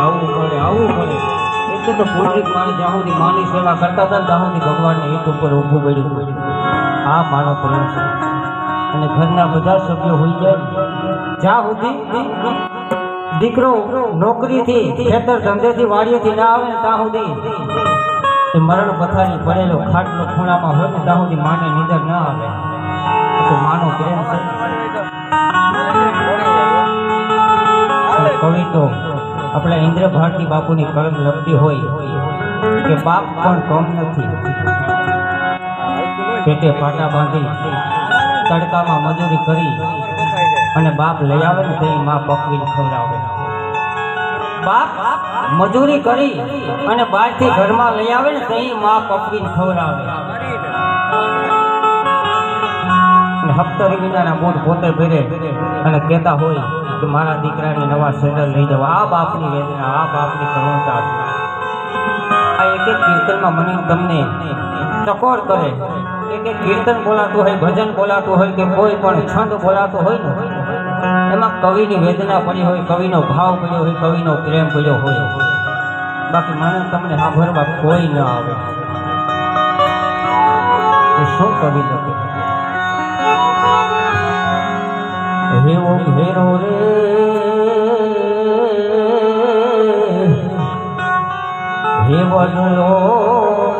આવવું પડે આવવું પડે. એટલે તો પૂર્વિક માણસ જ્યાં માની સેવા કરતા હતા ત્યાં સુધી ભગવાનને એક ઉપર ઊભું પડ્યું. આ માનો પ્રેમ છે. અને ઘરના બધા સભ્યો હોઈ જાય જા સુધી દીકરો નોકરીથી, ખેતર ધંધેથી, વાડીએથી ના આવે ત્યાં સુધી મરણ પથારી પડેલો ખાટલો ખૂણામાં હોય ને ત્યાં સુધી માને નીંદર ના આવે. ઇન્દ્ર બાપુની કલમ લખતી હોય કે બાપ પણ કમ નથી. પેટે પાટા બાંધી તડકામાં મજૂરી કરી અને બાપ લઈ આવે ને તે માં પકવીને ખવડાવે. બાપ મજૂરી કરી અને બહારથી ઘરમાં લઈ આવે ને તે માં પકવીને ખવડાવે. અને હપ્તરી વિનાના બોટ પોતે ભરે અને કહેતા હોય કે મારા દીકરાને નવા સેન્ડલ લઈ જાવ આ બાપની વેદના, આ બાપની કરુણતા આ એક એક કીર્તનમાં મને તમને ટકોર કરે. એક એક કીર્તન બોલાતું હોય, ભજન બોલાતું હોય કે કોઈ પણ છંદ બોલાતો હોય ને, એમાં કવિની વેદના પડી હોય, કવિનો ભાવ પડ્યો હોય, કવિનો પ્રેમ પડ્યો હોય. બાકી મને તમને સાંભળવા કોઈ ન આવે. શું કવિ લખે હેવો ઘેરો રે હેવલો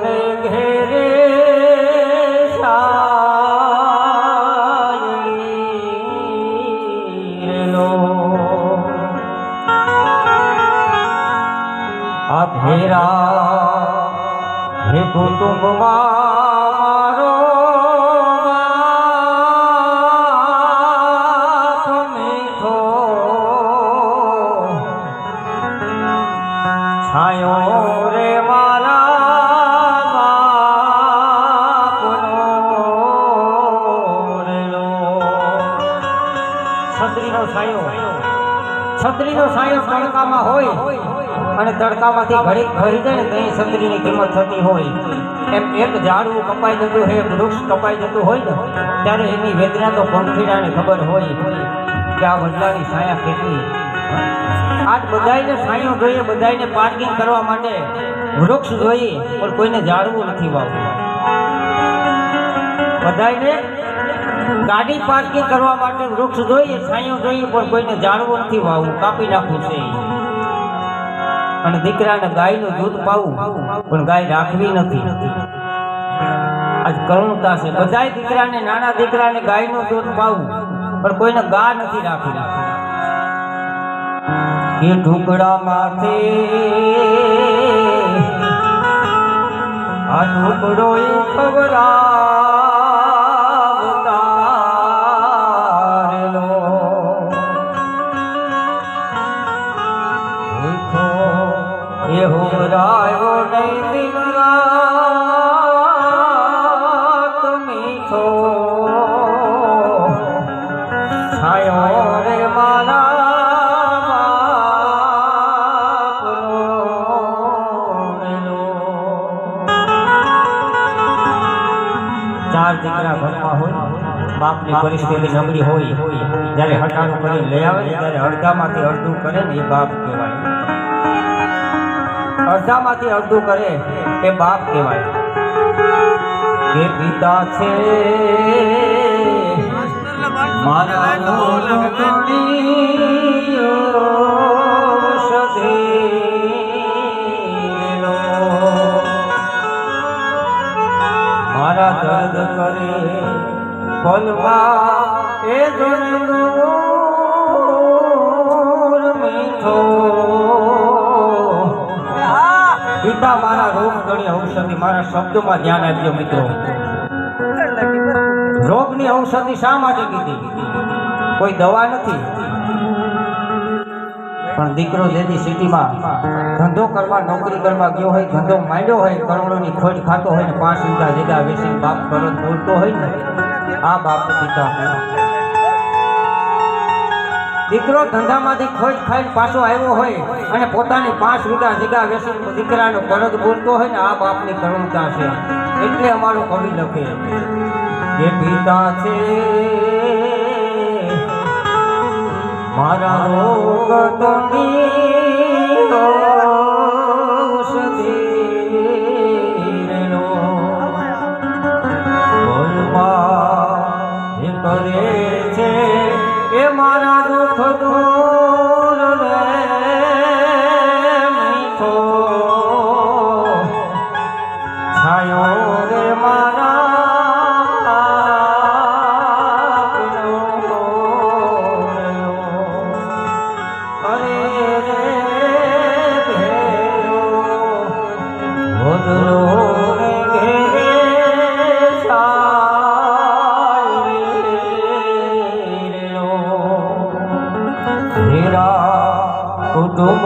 ને ઘેરે આ ઘેરા હે કુટુંબમાં છત્રીનો છાયો છત્રીનો સાયો તડકામાં હોય અને તડકામાંથી ઘડી ભરી જાય ને ત્યાં છત્રીની કિંમત થતી હોય. એમ એક ઝાડવું કપાઈ જતું હોય વૃક્ષ કપાઈ જતું હોય ને, ત્યારે એની વેદના તો પંખીડાને ખબર હોય કે આ વડલાની છાયા કેટલી. આજ બધાયને સાયો જોઈએ, બધાયને પાર્કિંગ કરવા માટે વૃક્ષ જોઈએ, પણ કોઈને ઝાડવું નથી વાવવું. બધાયને ગાડી પાર્કિંગ કરવા માટે વૃક્ષ જોઈએ, છાંયો જોઈએ, પણ કોઈને જાણવું નથી વાવવું. કાપી નાખવું છે. અને દીકરાને ગાયનું દૂધ પાવું, પણ ગાય રાખવી નથી. આજ કરુણતા છે. બધાય દીકરાને, નાના દીકરાને ગાયનું દૂધ પાવું, પણ કોઈને ગા નથી રાખવી. એ ટુકડા માથે આ ટુકડો ઈ એ હુમરાયો નહીં દિન રાત મીઠો. ચાર દીકરા ઘરમાં હોય, બાપની પરિસ્થિતિ નબળી હોય, જ્યારે હટાણું કરી લઈ આવે, ત્યારે અડધામાંથી અડધું કરે ને એ બાપ કહેવાય અડધામાંથી અડધું કરે એ બાપ કહેવાય. કે પિતા છે મારા પિતા મારા રોગ ગણી ઔષધિ મારા શબ્દોમાં ધ્યાન આપજો મિત્રો. રોગની ઔષધિ શા માટે કીધી? કોઈ દવા નથી. પણ દીકરો જેથી સિટીમાં ધંધો કરવા, નોકરી કરવા ગયો હોય, ધંધો માંડ્યો હોય, કરોડોની ખોટ ખાતો હોય ને પાંચ રૂપિયા જગ્યા વેચીને બાપ કરત બોલતો હોય ને, આ બાપ પિતા. દીકરો ધંધામાંથી ખોજ ખાઈને પાછો આવ્યો હોય અને પોતાની પાંચ વીઘા જગા વેસન દીકરાનો પરત બોલતો હોય ને આ બાપની કરુણતા છે. એટલે અમારો કવિ લખે એ પિતા છે, મારા રોગ તો કરે છે এখনো কুটুম